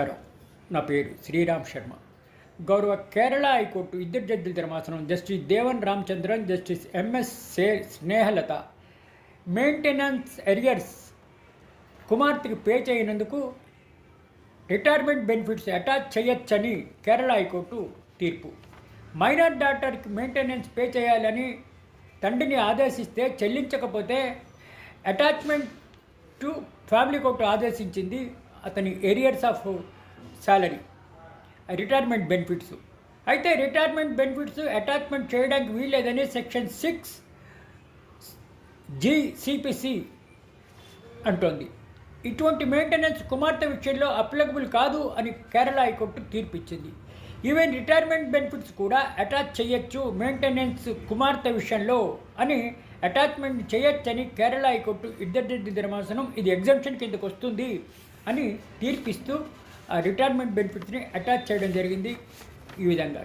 నమస్కారం. నా పేరు శ్రీరామ్ శర్మ. గౌరవ కేరళ హైకోర్టు ఇద్దరు జడ్జిల ధర్మాసనం justice Devan Ramachandran justice MS సే స్నేహలత. మెయింటెనెన్స్ ఎరియర్స్ కుమార్తెకి పే చేయనందుకు రిటైర్మెంట్ బెనిఫిట్స్ అటాచ్ చేయొచ్చని కేరళ హైకోర్టు తీర్పు. మైనర్ డాక్టర్కి మెయింటెనెన్స్ పే చేయాలని తండ్రిని ఆదేశిస్తే చెల్లించకపోతే అటాచ్మెంట్ టు ఫ్యామిలీ కోర్టు ఆదేశించింది అతని arrears of salary retirement benefits అయితే రిటైర్మెంట్ బెనిఫిట్స్ అటాచ్మెంట్ చేయడానికి వీల్లేదని సెక్షన్ సిక్స్ జీసీపీసీ అంటోంది. ఇటువంటి మెయింటెనెన్స్ కుమార్తె విషయంలో అప్లికబుల్ కాదు అని కేరళ హైకోర్టు తీర్పిచ్చింది. ఈవెన్ రిటైర్మెంట్ బెనిఫిట్స్ కూడా అటాచ్ చేయొచ్చు మెయింటెనెన్స్ కుమార్తె విషయంలో అని అటాచ్మెంట్ చేయొచ్చని కేరళ హైకోర్టు ఇద్దరి ధర్మాసనం ఇది ఎగ్జామ్షన్ కిందకు వస్తుంది అని తీర్పిస్తూ ఆ రిటైర్మెంట్ బెనిఫిట్స్ని అటాచ్ చేయడం జరిగింది ఈ విధంగా.